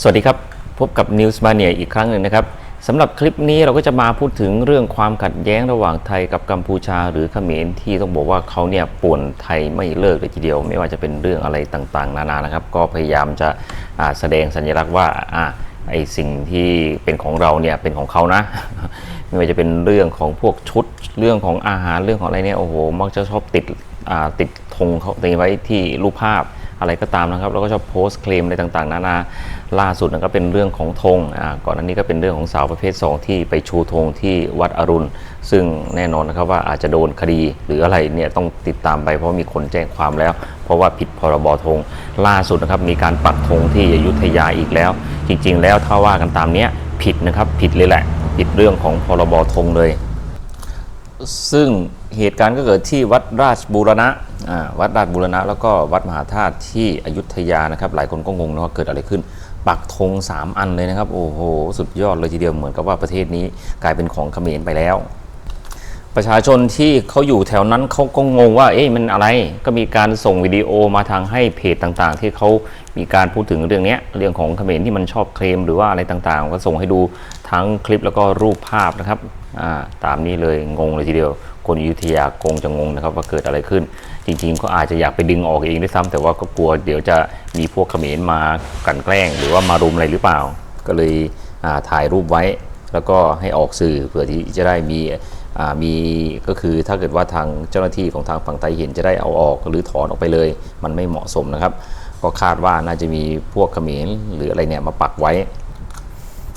สวัสดีครับ พบกับ News Mania อีกครั้งหนึ่งนะครับสำหรับคลิปนี้เราก็จะมาพูดถึงเรื่องความขัดแย้งระหว่างไทยกับกัมพูชา หรือเขมรที่ต้องบอกว่าเขาเนี่ยป่วนไทยไม่เลิกเลยทีเดียว ไม่ว่าจะเป็นเรื่องอะไรต่างๆ นานานะครับ ก็พยายามจะแสดงสัญลักษณ์ว่าอไอสิ่งที่เป็นของเราเนี่ยเป็นของเขานะ ไม่ว่าจะเป็นเรื่องของพวกชุดเรื่องของอาหารเรื่องของอะไรเนี่ยโอ้โหมักจะชอบติดติดธงเขาตีไว้ที่รูปภาพ อะไรก็ตามนะครับแล้วก็ชอบโพสต์เคลมอะไรต่างๆ นานาล่าสุดนะก็เป็นเรื่องของธงอ่าก่อนหน้านี้ก็เป็นเรื่องของสาวประเภท 2 ที่ไปชูธงที่วัดอรุณ ซึ่งแน่นอนนะครับว่าอาจจะโดนคดีหรืออะไรเนี่ยต้องติดตามไปเพราะมีคนแจ้งความแล้ว เพราะว่าผิดพรบธงล่าสุดนะครับมีการปักธงที่อยุธยาอีกแล้ว จริง ๆ แล้วถ้าว่ากันตามเนี้ยผิดนะครับผิดเลยแหละผิดเรื่องของพรบธงเลย ซึ่งเหตุการณ์ก็เกิดที่วัดราชบูรณะวัดราชบูรณะ แล้วก็วัดมหาธาตุที่อยุธยานะครับ หลายคนก็งงนะว่าเกิดอะไรขึ้น ปักธง3 อันเลยนะครับ โอ้โห สุดยอดเลยทีเดียวเหมือนกับว่าประเทศนี้กลายเป็นของเขมรไปแล้ว ประชาชนที่เขาอยู่แถวนั้นเขาก็งงว่าเอ๊ะมันอะไรก็มีการส่งวิดีโอมาทางให้เพจต่างๆ ที่เขามีการพูดถึงเรื่องนี้เรื่องของเขมรที่มันชอบเคลมหรือว่าอะไรต่างๆ ก็ส่งให้ดูทั้งคลิปแล้วก็รูปภาพนะครับตามนี้เลยงงเลยทีเดียว คนอยุธยาคงจะงงนะครับว่าเกิดอะไรขึ้น จริงๆก็อาจจะอยากไปดึงออกเองด้วยซ้ำแต่ว่าก็กลัวเดี๋ยวจะมีพวกเขมรมากันแกล้ง หรือว่ามารุมอะไรหรือเปล่า ก็เลยถ่ายรูปไว้ แล้วก็ให้ออกสื่อเพื่อที่จะได้มี มีก็คือถ้าเกิดว่าทางเจ้าหน้าที่ของทางฝั่งไทยเห็นจะได้เอาออกหรือถอนออกไปเลย มันไม่เหมาะสมนะครับ ก็คาดว่าน่าจะมีพวกเขมรหรืออะไรเนี่ยมาปักไว้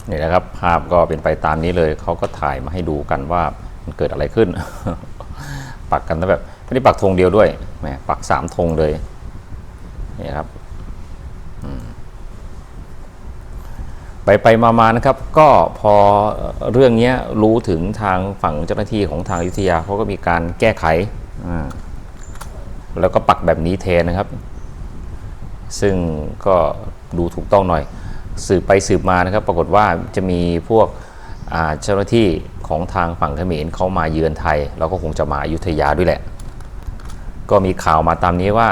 นี่นะครับภาพก็เป็นไปตามนี้เลยเขาก็ถ่ายมาให้ดูกันว่ามันเกิดอะไรขึ้น ปักกันแล้วแบบไม่ได้ปักธงเดียวด้วยแหมปักสามธงเลยนี่ครับ ไปไปมามานะครับ ก็พอเรื่องนี้รู้ถึงทางฝั่งเจ้าหน้าที่ของทางยุธยาเขาก็มีการแก้ไข แล้วก็ปักแบบนี้แทนะครับ ซึ่งก็ดูถูกต้องหน่อย สืบไปสืบมานะครับ ปรากฏว่าจะมีพวกเจ้าหน้าที่ของทางฝั่งเขมรเขามาเยือนไทยแล้วก็คงจะมาอยุธยาด้วยแหละ ก็มีข่าวมาตามนี้ว่า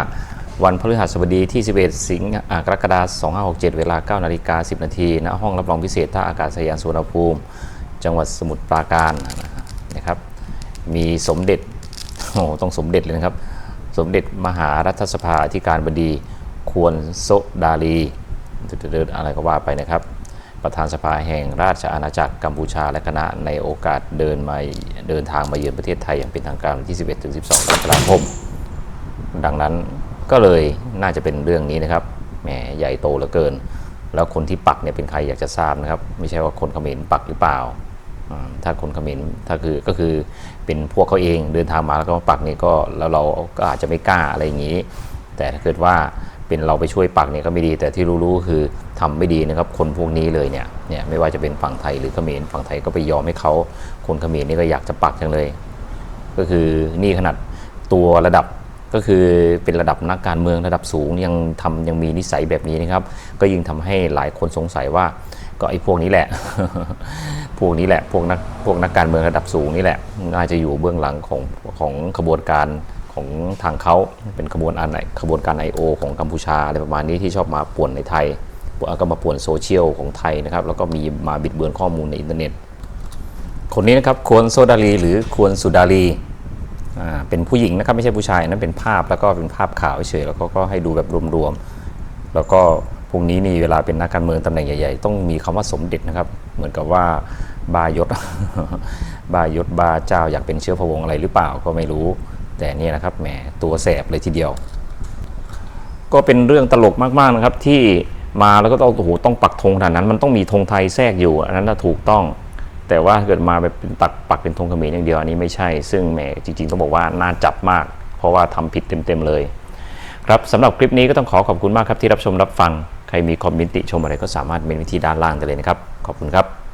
วันพฤหัสบดีที่ 11 สิงหากรกฎาคม2567 เวลา 9 นาฬิกา 10 นาทีณห้องรับรองพิเศษท่าอากาศยานสุวรรณภูมิ จังหวัดสมุทรปราการนะครับ มีสมเด็จโอ้ต้องสมเด็จเลยนะครับ สมเด็จมหารัฐสภาอธิการบดีควรโซดาลีเดินอะไรก็ว่าไปนะครับ ประธานสภาแห่งราชอาณาจักรกัมพูชาและคณะในโอกาสเดินมาเดินทางมาเยือนประเทศไทยอย่างเป็นทางการวันที่ 11-12กรกฎาคมดังนั้น ก็เลยน่าจะเป็นเรื่องนี้นะครับแหมใหญ่โตเหลือเกิน แล้วคนที่ปักเนี่ยเป็นใครอยากจะทราบนะครับ ไม่ใช่ว่าคนเขมรปักหรือเปล่า ถ้าคนเขมรถ้าคือก็คือเป็นพวกเขาเองเดินทางมาแล้วก็มาปักนี่ก็แล้วเราก็อาจจะไม่กล้าอะไรอย่างนี้ แต่ถ้าเกิดว่าเป็นเราไปช่วยปักเนี่ยก็ไม่ดี แต่ที่รู้ๆคือทำไม่ดีนะครับ คนพวกนี้เลยเนี่ยเนี่ยไม่ว่าจะเป็นฝั่งไทยหรือเขมรฝั่งไทยก็ไปยอมให้เขาคนเขมรนี่ก็อยากจะปักจังเลย ก็คือนี่ขนาดตัวระดับ ก็คือเป็นระดับนักการเมืองระดับสูงยังทำยังมีนิสัยแบบนี้นะครับ ก็ยิ่งทำให้หลายคนสงสัยว่า ก็ไอ้พวกนี้แหละ พวกนี้แหละพวกนักพวกนักการเมืองระดับสูงนี่แหละน่าจะอยู่เบื้องหลังของของขบวนการของทางเขาเป็นขบวนการขบวนการ I.O. ของกัมพูชาอะไรประมาณนี้ที่ชอบมาป่วนในไทยก็มาป่วนโซเชียลของไทยนะครับ แล้วก็มีมาบิดเบือนข้อมูลในอินเทอร์เน็ต คนนี้นะครับควรโซดาลีหรือควรสุดาลี เป็นผู้หญิงนะครับไม่ใช่ผู้ชายนั้นเป็นภาพแล้วก็เป็นภาพข่าวเฉยๆแล้วก็ก็ให้ดูแบบรวมๆแล้วก็พวกนี้นี่เวลาเป็นนักการเมืองตำแหน่งใหญ่ๆ ต้องมีคำว่าสมเด็จนะครับ เหมือนกับว่าบายศบายศบาเจ้าอยากเป็นเชื้อพระวงศ์อะไรหรือเปล่าก็ไม่รู้ แต่นี่นะครับแหมตัวแสบเลยทีเดียว ก็เป็นเรื่องตลกมากๆนะครับที่มาแล้วก็ต้องโอ้โหต้องปักธงขนาดนั้น มันต้องมีธงไทยแทรกอยู่ อันนั้นถูกต้อง แต่ว่าเกิดมาเป็นตักปักเป็นธงเขมรอย่างเดียวอันนี้ไม่ใช่ ซึ่งแหมจริงๆต้องบอกว่าน่าจับมาก เพราะว่าทำผิดเต็มๆเลย ครับสำหรับคลิปนี้ก็ต้องขอขอบคุณมากครับที่รับชมรับฟัง ใครมีคอมเมนต์ติชมอะไรก็สามารถเมนไว้ที่ด้านล่างได้เลยนะครับ ขอบคุณครับ